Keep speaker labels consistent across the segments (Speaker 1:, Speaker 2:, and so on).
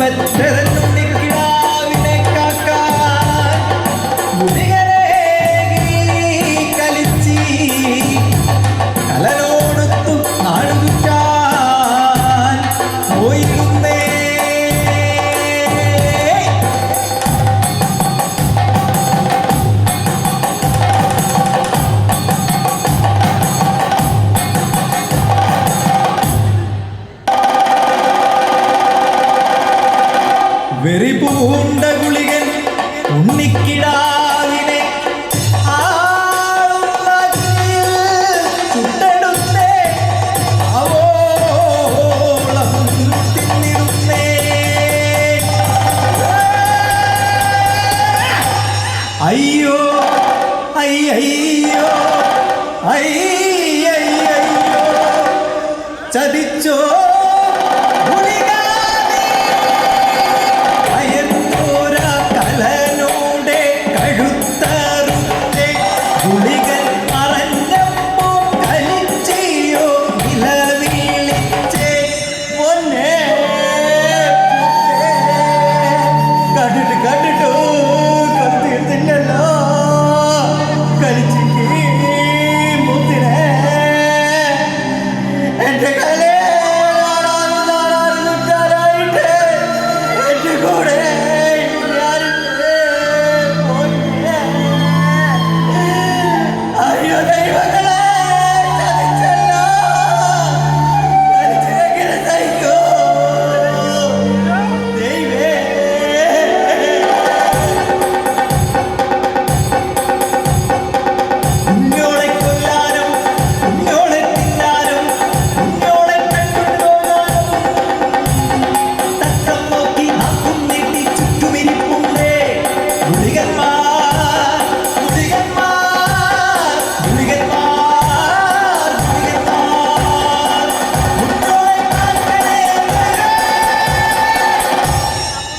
Speaker 1: சமத்திர വെറിപൂണ്ട ഗുളികൻ ഉണ്ണിക്കിടാവിനെ അയ്യോ അയ്യോ ചതിച്ചോ. Teka,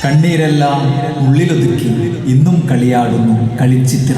Speaker 1: കണ്ണീരെല്ലാം ഉള്ളിലൊതുക്കി ഇന്നും കളിയാടുന്നു കളിച്ചിത്ര